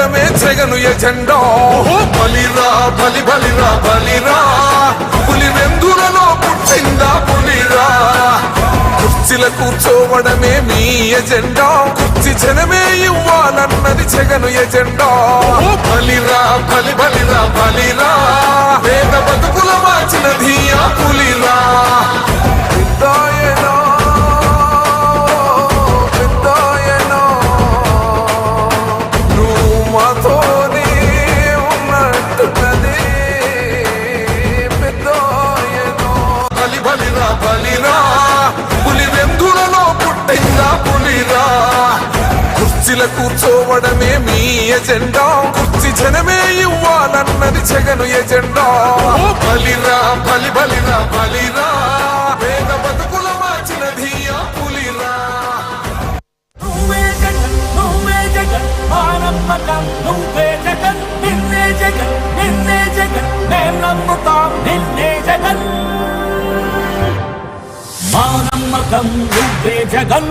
కట్టడమే Jagan agenda. బలిరా బలి బలిరా బలిరా. పులి వెందులలో పుట్టిందా పులిరా? కుర్చీల కూర్చోవడమే మీ ఎజెండా. కుర్చీ జనమే ఇవ్వాలన్నది జగను ఎజెండా. బలిరా బలి బలిరా బలిరా. పేద కుర్చీల కూర్చోవడమే మీ ఎజెండా. కుర్చీ జనమే ఇవ్వాలన్నది జగను ఎజెండా. బలిరా బలి బలిరా బలిరా. పేద బతుకుల మార్చినది ఆ పులిరా. నువ్వే జగన్ నువ్వే జగన్ మా నమ్మకం నువ్వే జగన్ నిన్నే జగన్ నిన్నే జగన్ మేం నమ్ముతాం నిన్నే జగన్ మా నమ్మకం నువ్వే జగన్.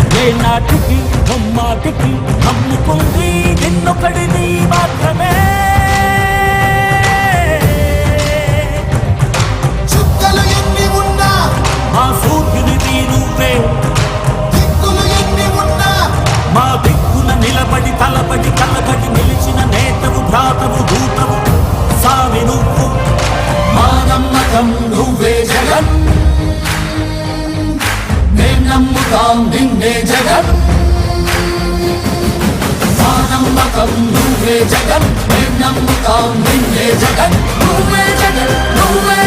ఏ నాటికి బొమ్మాటికి నమ్ముకుంది నిన్నొకడిని మాత్రమే. చుక్కలు ఎన్ని ఉన్నా మా సూర్యునిది నువ్వే దిక్కులు ఎన్ని ఉన్నా మా దిక్కున నిలబడి తలబడి కలబడి నిలిచిన నేతవు భ్రాతవు దూతవు సామి నువ్వు. మా నమ్మకం నమ్ముతాం నిన్నే జగన్. మా నమ్మకం నువ్వే జగన్. మేం నమ్ముతాం నిన్నే జగన్. నువ్వే జగన్ నువ్వే